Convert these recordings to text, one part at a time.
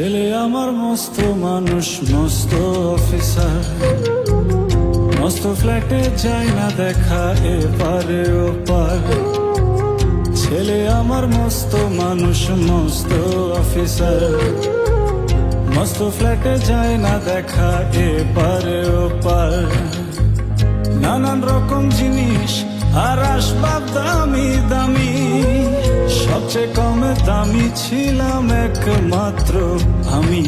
ছেলে আমার মস্ত মানুষ, মস্ত অফিসার মস্ত ফ্ল্যাটে যায় না দেখা এপারে ওপার। ছেলে আমার মস্ত মানুষ, মস্ত অফিসার মস্ত ফ্ল্যাটে যায় না দেখা এপারে ওপার দামি ছিলাম একমাত্র আমি।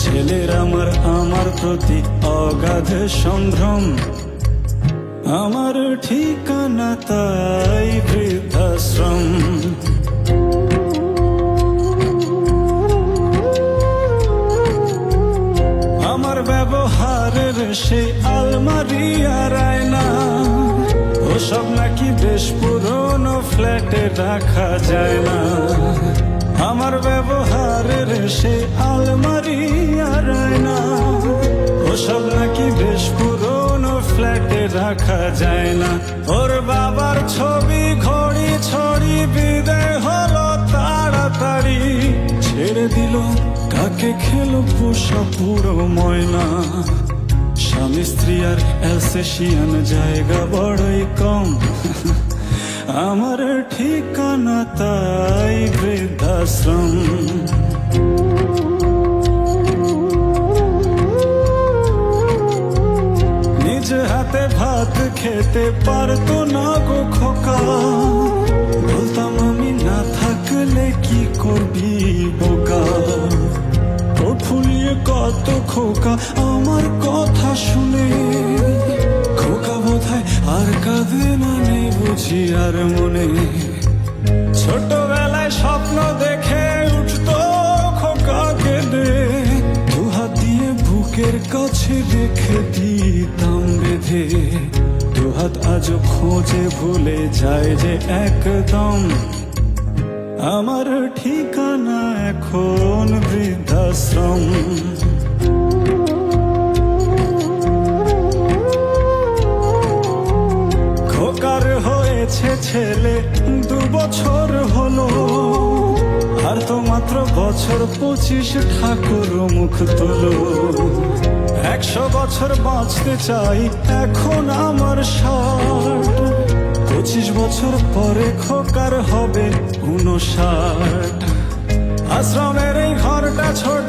ছেলের আমার আমার প্রতি অগাধ সম্ভ্রম। আমার ঠিকানা তাই বৃদ্ধাশ্রম। আমার ব্যবহারের সেই আলমারি আর আয়না, ওসব নাকি বেশ পুরনো ফ্ল্যাটে রাখা যায় না। আমার ব্যবহারের সেই আলমারি আর আয়না। ওসব নাকি বেশ পুরনো ফ্ল্যাটে রাখা যায় না। ওর বাবার ছবি ঘড়ি ছড়ি, বিদায় হলো তাড়াতাড়ি। ছেড়ে দিল, কাকে খেলো পোষা পুরো ময়না। স্বামী স্ত্রী আর অ্যালসেশিয়ান জায়গা বড়ই কম। আমার ঠিকানা তাই বৃদ্ধাশ্রম। নিজ হাতে ভাত খেতে পারতো না গো খোকা। বলতাম, আমি না থাকলে কি করবি বোকা? ফুলিয়ে কত খোকা, আমার কথা নেই আর মনে। ছোটবেলায় স্বপ্ন দেখে উঠতো খোকা কেঁদে। দুহাত দিয়ে বুকের কাছে রেখে দিতাম বেঁধে। দুহাত আজও খোঁজে ভুলে যায় যে একদম। আমার ঠিকানা এখন বৃদ্ধাশ্রম। হয়েছে ছেলে, দু বছর হলো। আর তো মাত্র বছর পঁচিশ ঠাকুর মুখ তোলো। একশো বছর বাঁচতে চাই এখন আমার ষাট। পঁচিশ বছর পরে খোকার হবে উনষাট আশ্রমের এই ঘরটা ছোট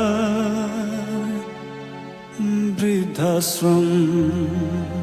us from